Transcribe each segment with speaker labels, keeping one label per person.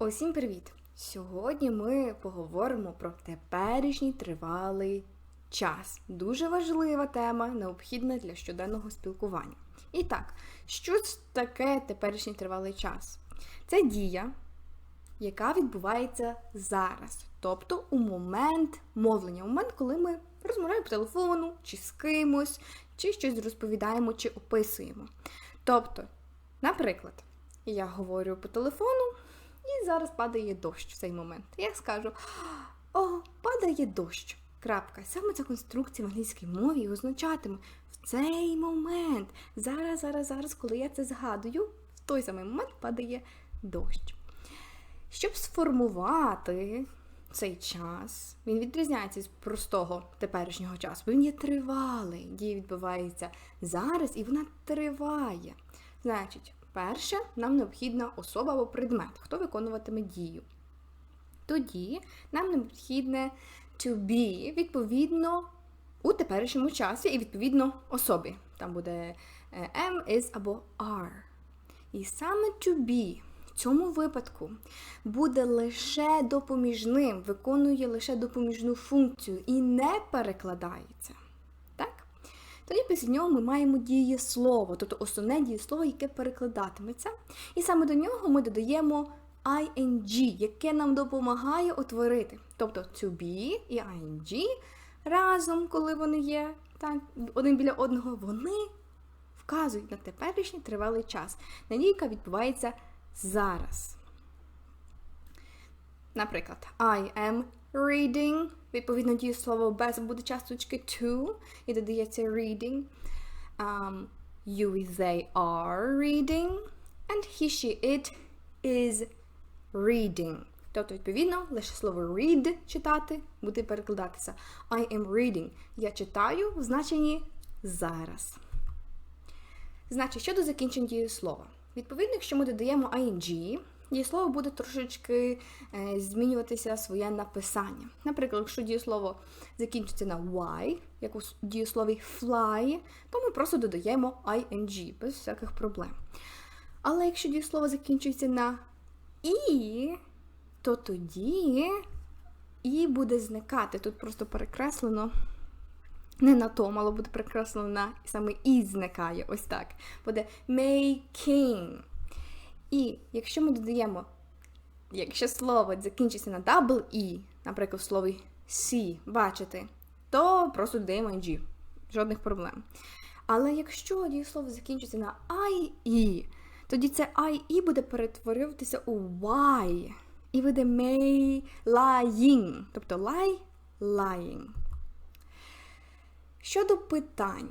Speaker 1: Усім привіт! Сьогодні ми поговоримо про теперішній тривалий час. Дуже важлива тема, необхідна для щоденного спілкування. І так, що таке теперішній тривалий час? Це дія, яка відбувається зараз, тобто у момент мовлення, у момент, коли ми розмовляємо по телефону, чи з кимось, чи щось розповідаємо, чи описуємо. Тобто, наприклад, я говорю по телефону. І зараз падає дощ в цей момент. Я скажу: О, падає дощ. Крапка. Саме ця конструкція в англійській мові означатиме в цей момент. Зараз, зараз, зараз, коли я це згадую, в той самий момент падає дощ. Щоб сформувати цей час, він відрізняється від простого теперішнього часу, бо він є тривалий. Дія відбувається зараз і вона триває. Значить, Перше, нам необхідна особа або предмет, хто виконуватиме дію. Тоді нам необхідне to be, відповідно, у теперішньому часі і, відповідно, особі. Там буде am, is або are. І саме to be в цьому випадку буде лише допоміжним, виконує лише допоміжну функцію і не перекладається. Тоді після нього ми маємо дієслово, тобто основне дієслово, яке перекладатиметься. І саме до нього ми додаємо ing, яке нам допомагає утворити. Тобто to be і ing разом, коли вони є так, один біля одного, вони вказують на теперішній тривалий час. Надійка відбувається зараз. Наприклад, I am reading. Відповідно, дієслово без буде часточки to, і додається reading. Um, you they are reading. And he, she, it is reading. Тобто, відповідно, лише слово read читати буде перекладатися. I am reading. Я читаю в значенні зараз. Значить, щодо закінчень дієслова. Відповідно, якщо ми додаємо ing, дієслово буде трошечки е, змінюватися своє написання. Наприклад, якщо дієслово закінчиться на y, як у дієслові fly, то ми просто додаємо ing без всяких проблем. Але якщо дієслово закінчується на і, то тоді і буде зникати. Тут просто перекреслено. Не на то, мало буде перекреслено на саме і зникає. Ось так. Буде making. І якщо ми додаємо, якщо слово закінчиться на double E, наприклад, в слові see, бачити, то просто додаємо ing. Жодних проблем. Але якщо дієслово закінчиться на IE, тоді це IE буде перетворюватися у Y. І буде may lying. Тобто lie, lying. Щодо питань.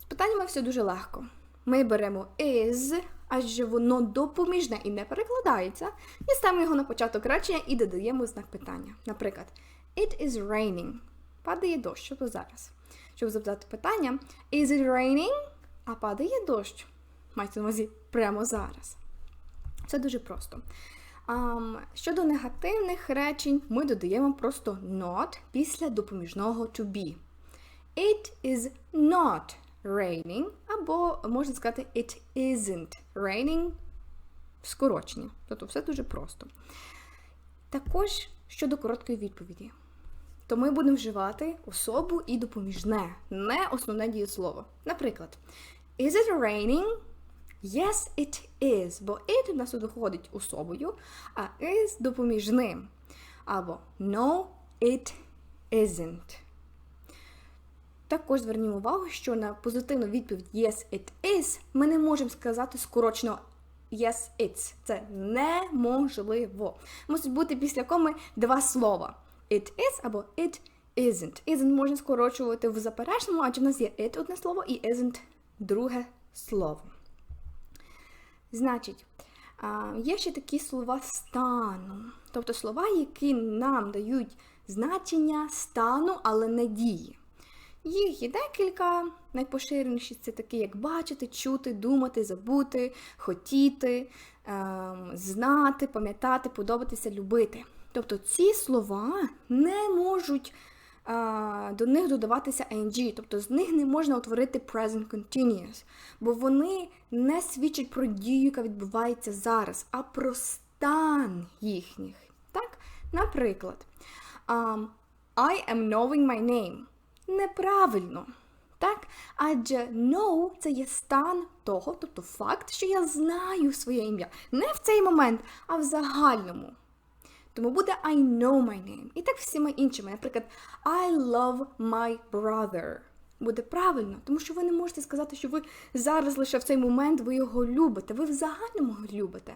Speaker 1: З питаннями все дуже легко. Ми беремо is, адже воно допоміжне і не перекладається, і ставимо його на початок речення і додаємо знак питання. Наприклад, It is raining. Падає дощ, що то зараз. Щоб запитати питання, Is it raining? А падає дощ. Мається на увазі прямо зараз. Це дуже просто. Um, щодо негативних речень, ми додаємо просто not після допоміжного to be. It is not raining, або можна сказати it isn't raining скорочення. Тобто все дуже просто. Також щодо короткої відповіді, то ми будемо вживати особу і допоміжне, не основне дієслово. Наприклад, Is it raining? Yes, it is. Бо it у нас виходить особою, а is допоміжним. Або No, it isn't. Також звернімо увагу, що на позитивну відповідь Yes, it is ми не можемо сказати скорочено Yes, it's. Це неможливо. Мусить бути після коми два слова. It is або it isn't. Isn't можна скорочувати в заперечному, адже в нас є it одне слово і isn't друге слово. Значить, є ще такі слова стану. Тобто слова, які нам дають значення стану, але не дії. Їх є декілька. Найпоширеніші це такі, як бачити, чути, думати, забути, хотіти, ем, знати, пам'ятати, подобатися, любити. Тобто ці слова не можуть е, до них додаватися ing, тобто з них не можна утворити present continuous, бо вони не свідчать про дію, яка відбувається зараз, а про стан їхніх. Так? Наприклад, um, I am knowing my name. Неправильно. Так? Адже know це є стан того, тобто факт, що я знаю своє ім'я. Не в цей момент, а в загальному. Тому буде I know my name. І так всіма іншими. Наприклад, I love my brother. Буде правильно, тому що ви не можете сказати, що ви зараз лише в цей момент ви його любите. Ви в загальному любите.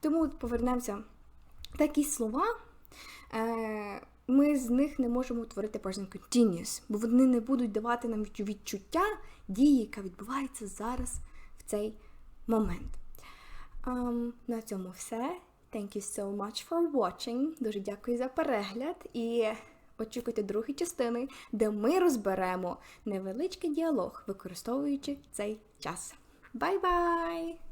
Speaker 1: Тому повернемося такі слова. Е, ми з них не можемо утворити present continuous, бо вони не будуть давати нам відчуття дії, яка відбувається зараз в цей момент. Um, на цьому все. Thank you so much for watching. Дуже дякую за перегляд і очікуйте другої частини, де ми розберемо невеличкий діалог, використовуючи цей час. Бай-бай!